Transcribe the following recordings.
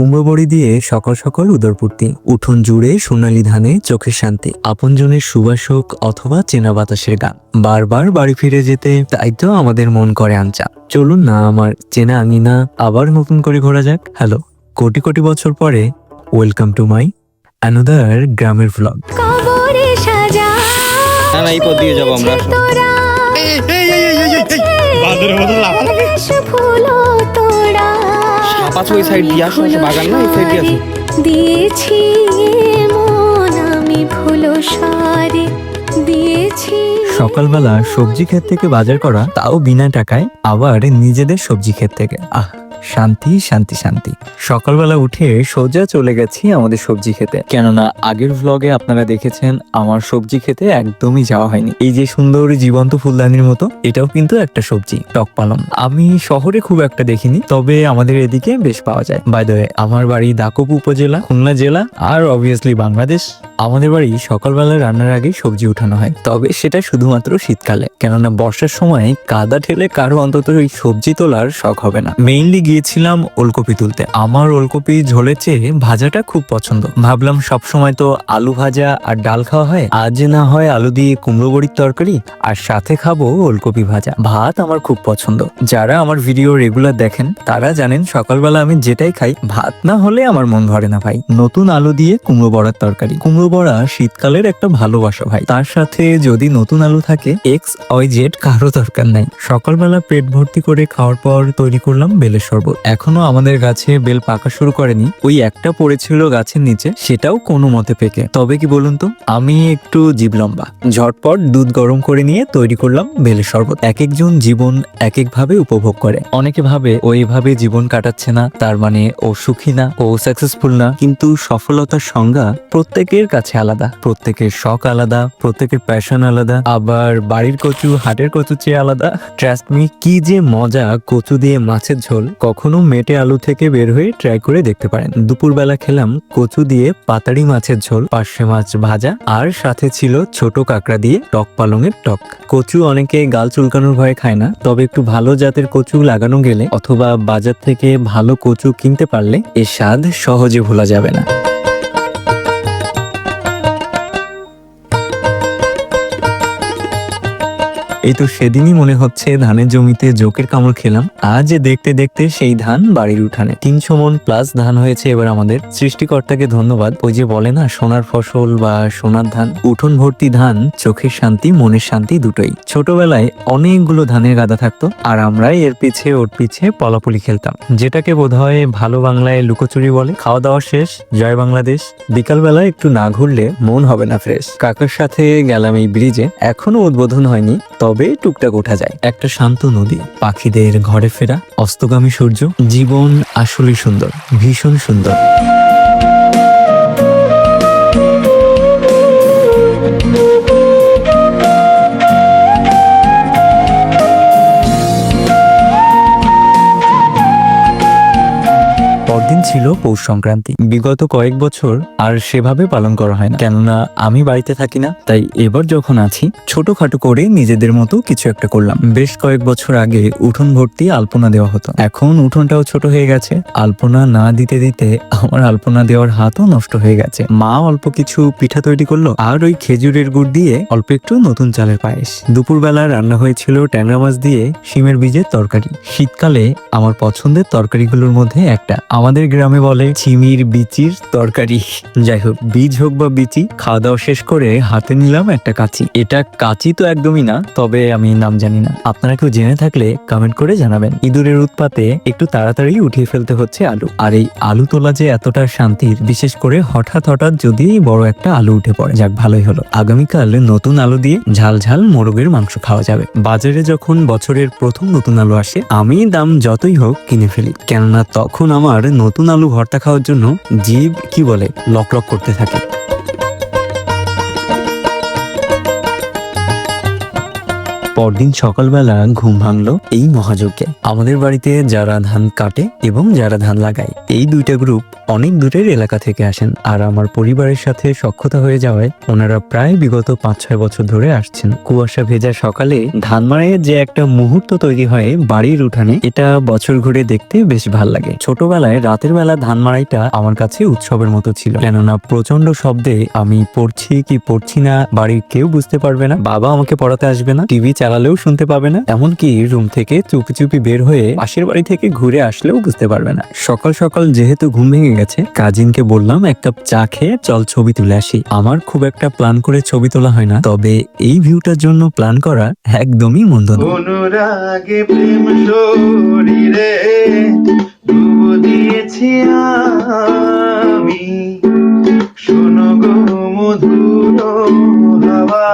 কুমড়ো বড়ি দিয়ে সকাল সকাল উদরপূর্তি উঠোন জুড়ে সোনালি ধানে চোখের শান্তি আপনজনের সুবাসক অথবা চেনা বাতাসের গান বারবার বাড়ি ফিরে যেতে তাই তো আমাদের মন করে আনচা চলুন না আমার চেনা আঙিনা আবার নতুন করে ঘোরা যাক হ্যালো কোটি কোটি বছর পরে ওয়েলকাম টু মাই অ্যানাদার গ্রামের ভ্লগ এই পথ দিয়ে যাব আমরা বাঁদরের মতো লাফালাফি ফুলো তোরা সাপ এই ওই সাইড দিয়ে আসো আসো, বাগান না? এই সাইড দিয়ে আসো। দিয়েছি মন আমি ভুলো সারে দিয়েছি সকালবেলা সবজি ক্ষেত থেকে বাজার করা তাও বিনা টাকায় আবার নিজেদের সবজি ক্ষেত থেকে। আহ শান্তি শান্তি শান্তি। সকালবেলা উঠে সোজা চলে গেছি আমাদের সবজি খেতে। কেননা আগের ভ্লগে আপনারা দেখেছেন, আমার সবজি খেতে একদমই যাওয়া হয়নি। এই যে সুন্দর জীবন্ত ফুলদানির মতো, এটাও কিন্তু একটা সবজি, টক পালং। আমি শহরে খুব একটা দেখিনি, তবে আমাদের এদিকে বেশ পাওয়া যায়। বাই দ্য আমার বাড়ি দাকপ উপজেলা, খুলনা জেলা, আর অবভিয়াসলি বাংলাদেশ। আমাদের বাড়ি সকালবেলা রান্নার আগে সবজি উঠানো হয়, তবে সেটা শুধুমাত্র শীতকালে। কেননা বর্ষার সময় কাদা ঠেলে কারও অন্তত ওই সবজি তোলার শখ হবে না। মেইনলি গিয়েছিলাম ওলকপি তুলতে। আমার ওলকপি ঝোলের চেয়ে ভাজাটা খুব পছন্দ। ভাবলাম সব সময় তো আলু ভাজা আর ডাল খাওয়া হয়। আজ না হয় আলু দিয়ে কুমড়ো বড়ির তরকারি আর সাথে খাব ওলকপি ভাজা। ভাত আমার খুব পছন্দ। যারা আমার ভিডিও রেগুলার দেখেন, তারা জানেন সকালবেলা আমি যেটাই খাই, ভাত না হলে আমার মন ভরে না ভাই। নতুন আলু দিয়ে কুমড়ো বড়ার তরকারি। কুমড়ো বড়া শীতকালের একটা ভালোবাসা ভাই। তার সাথে যদি নতুন আলু থাকে, এক্স ওয়াই জেড কারও দরকার নাই। সকালবেলা পেট ভর্তি করে খাওয়ার পর তৈরি করলাম বেলের শরবত। এখনও আমাদের গাছে বেল পাকা শুরু করেনি। ওই একটা পড়েছিল গাছের নিচে, সেটাও কোনো মতে পেকে। তবে কি বলুন তো, আমি একটু জীব লম্বা ঝটপট দুধ গরম করে নিয়ে তৈরি করলাম বেলের শরবত। এক একজন জীবন এক এক ভাবে উপভোগ করে। অনেকে ভাবে ও এভাবে জীবন কাটাচ্ছে না, তার মানে ও সুখী না, ও সাকসেসফুল না। কিন্তু সফলতার সংজ্ঞা প্রত্যেকের কাছে আলাদা। প্রত্যেকের শখ আলাদা, প্রত্যেকের প্যাশন আলাদা। আবার বাড়ির কচু, হাটের কচু চেয়ে আলাদা। ট্রাস্ট মি কি যে মজা কচু দিয়ে মাছের ঝোল। কখনো মেটে আলু থেকে বের হয়ে ট্রাই করে দেখতে পারেন। দুপুরবেলা খেলাম কচু দিয়ে পাতাড়ি মাছের ঝোল, পার্শে মাছ ভাজা, আর সাথে ছিল ছোট কাঁকড়া দিয়ে টক পালংয়ের টক। কচু অনেকে গাল চুলকানোর ভয়ে খায় না, তবে একটু ভালো জাতের কচু লাগানো গেলে অথবা বাজার থেকে ভালো কচু কিনতে পারলে এর স্বাদ সহজে ভোলা যাবে না। এই তো সেদিনই মনে হচ্ছে ধানের জমিতে জোকের কামড় খেলাম। আজ দেখতে দেখতে সেই ধান বাড়ির উঠানে। তিনশো মন প্লাস ধান হয়েছে এবার আমাদের। সৃষ্টিকর্তাকে ধন্যবাদ। ওই যে বলে না, সোনার ফসল বা সোনার ধান, উঠোন ভর্তি ধান, চোখের শান্তি, মনের শান্তি দুটোই। ছোটবেলায় অনেকগুলো ধানের গাদা থাকতো, আর আমরাই এর পিছে ওর পিছে পলাপলি খেলতাম। যেটাকে বোধহয় ভালো বাংলায় লুকোচুরি বলে। খাওয়া দাওয়া শেষ, জয় বাংলাদেশ। বিকালবেলা একটু না ঘুরলে মন হবে না ফ্রেশ কাকার সাথে গেলাম এই ব্রিজে এখনও উদ্বোধন হয়নি, তবে টুকটাক ওঠা যায়। একটা শান্ত নদী, পাখিদের ঘরে ফেরা, অস্তগামী সূর্য, জীবন আসলে সুন্দর, ভীষণ সুন্দর। পরদিন ছিল পৌষ সংক্রান্তি। বিগত কয়েক বছর আর সেভাবে পালন করা হয় না। কেননা আমি বাড়িতে থাকি না, তাই এবার যখন আছি, ছোটখাটো করে নিজেদের মতো কিছু একটা করলাম। বেশ কয়েক বছর আগে উঠোন ভর্তি আলপনা দেওয়া হতো। এখন উঠোনটাও ছোট হয়ে গেছে। আলপনা না দিতে দিতে আমার আলপনা দেওয়ার হাতও নষ্ট হয়ে গেছে। মা অল্প কিছু পিঠা তৈরি করল আর ওই খেজুরের গুড় দিয়ে অল্প একটু নতুন চালের পায়েস। দুপুরবেলা রান্না হয়েছিল ট্যাংরা মাছ দিয়ে শিমের বীজের তরকারি। শীতকালে আমার পছন্দের তরকারিগুলোর মধ্যে একটা আমাদের গ্রামে বলে চিমির বিচির তরকারি। যাই হোক, বীজ হোক বা বিচি খাওয়া দাওয়া শেষ করে হাতে নিলাম একটা কাঁচি। এটা কাঁচি তো একদমই না, তবে আমি নাম জানি না। আপনারা কেউ জেনে থাকলে কমেন্ট করে জানাবেন। ইঁদুরের উৎপাতে একটু তাড়াতাড়ি উঠিয়ে ফেলতে হচ্ছে আলু। আর এই আলু তোলা যে এতটা শান্তির, বিশেষ করে হঠাৎ হঠাৎ যদি বড় একটা আলু উঠে পড়ে, যাক ভালোই হলো। আগামীকাল নতুন আলু দিয়ে ঝাল ঝাল মোরগের মাংস খাওয়া যাবে। বাজারে যখন বছরের প্রথম নতুন আলু আসে, আমি দাম যতই হোক কিনে ফেলি। কেননা তখন আমার নতুন আলু ভর্তা খাওয়ার জন্য জীব, কি বলে লক লক করতে থাকে। পরদিন সকালবেলা ঘুম ভাঙলো এই মহাযজ্ঞে। আমাদের বাড়িতে যারা ধান কাটে এবং যারা ধান লাগায়, এই দুইটা গ্রুপ অনেক দূরের এলাকা থেকে আসেন আর আমার পরিবারের সাথে সক্ষতা হয়ে যাওয়ায় ওনারা প্রায় বিগত পাঁচ ছয় বছর ধরে আসছেন। কুয়াশা ভেজা সকালে ধান মাড়াইয়ের যে একটা মুহূর্ত তৈরি হয় বাড়ির উঠানে, এটা বছর ঘুরে দেখতে বেশ ভালো লাগে। ছোটবেলায় রাতের বেলা ধান মাড়াইটা আমার কাছে উৎসবের মতো ছিল। কেননা প্রচণ্ড শব্দে আমি পড়ছি কি পড়ছি না বাড়ির কেউ বুঝতে পারবে না, বাবা আমাকে পড়াতে আসবে না, টিভি চালালেও শুনতে পাবে না, এমনকি রুম থেকে চুপি চুপি বের হয়ে পাশের বাড়ি থেকে ঘুরে আসলেও বুঝতে পারবে না। সকাল সকাল যেহেতু ঘুম ভেঙে গেছে। কাজিনকে বললাম এক কাপ চা খেয়ে চল ছবি তুলে আসি। আমার খুব একটা প্ল্যান করে ছবি তোলা হয় না তবে এই ভিউটার জন্য প্ল্যান করা একদমই মন্দ অনুরাগে প্রেম শরীরে দিয়েছি আমি। শোনো গো মধুর হাওয়া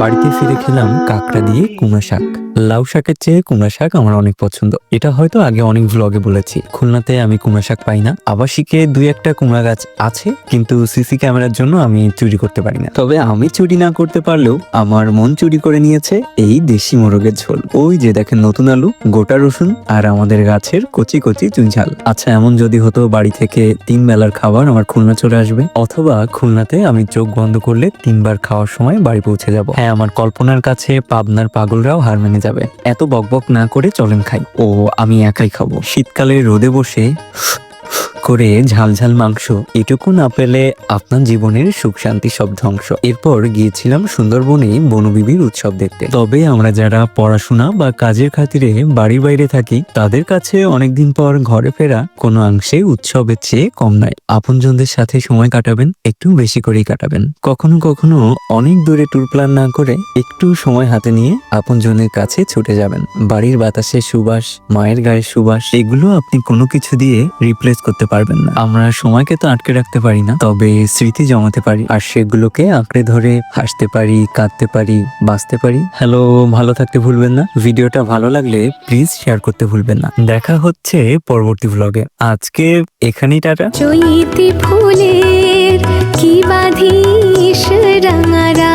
বাড়িতে ফিরে খেলাম কাঁকড়া দিয়ে কুমড়া শাক। লাউ শাকের চেয়ে কুমড়া শাক আমার অনেক পছন্দ। এটা হয়তো আগে অনেক ভ্লগে বলেছি। খুলনাতে আমি কুমড়া শাক পাই না। আবাসিকে দুই একটা কুমড়া গাছ আছে, কিন্তু সিসি ক্যামেরার জন্য আমি চুরি করতে পারি না। তবে আমি চুরি না করতে পারলেও আমার মন চুরি করে নিয়েছে এই দেশি মোরগের ঝোল। ওই যে দেখেন নতুন আলু, গোটা রসুন আর আমাদের গাছের কচি কচি চুইঝাল আচ্ছা এমন যদি হতো বাড়ি থেকে তিন বেলার খাবার আমার খুলনা চলে আসবে। অথবা খুলনাতে আমি চোখ বন্ধ করলে তিনবার খাওয়ার সময় বাড়ি পৌঁছে যাব। হ্যাঁ আমার কল্পনার কাছে পাবনার পাগলরাও হার মেনে যাবে। এত বকবক না করে চলেন খাই। ও আমি একাই খাব। শীতকালে রোদে বসে করে ঝালঝাল মাংস, এটুকু না পেলে আপনার জীবনের সুখ শান্তি সব ধ্বংস। এরপর গিয়েছিলাম সুন্দরবনে বনবিবির উৎসব দেখতে। তবে আমরা যারা পড়াশোনা বা কাজের খাতিরে বাড়ির বাইরে থাকি, তাদের কাছে অনেকদিন পর ঘরে ফেরা কোনো অংশে উৎসবের চেয়ে কম নয়। আপনজনদের সাথে সময় কাটাবেন, একটু বেশি করেই কাটাবেন। কখনো কখনো অনেক দূরে ট্যুর প্ল্যান না করে একটু সময় হাতে নিয়ে আপনজনের কাছে ছুটে যাবেন। বাড়ির বাতাসের সুবাস, মায়ের গায়ের সুবাস, এগুলো আপনি কোনো কিছু দিয়ে রিপ্লেস করতে পারবেন না। আমরা সময়কে তো আটকে রাখতে পারি না তবে স্মৃতি জমাতে পারি আর সেগুলোকে আঁকড়ে ধরে হাসতে পারি কাঁদতে পারি বাঁচতে পারি। হ্যালো ভালো থাকতে ভুলবেন না। ভিডিওটা ভালো লাগলে প্লিজ শেয়ার করতে ভুলবেন না। দেখা হচ্ছে পরবর্তী ব্লগে আজকে এখানেই টাটা। কি বাধি রাঙারা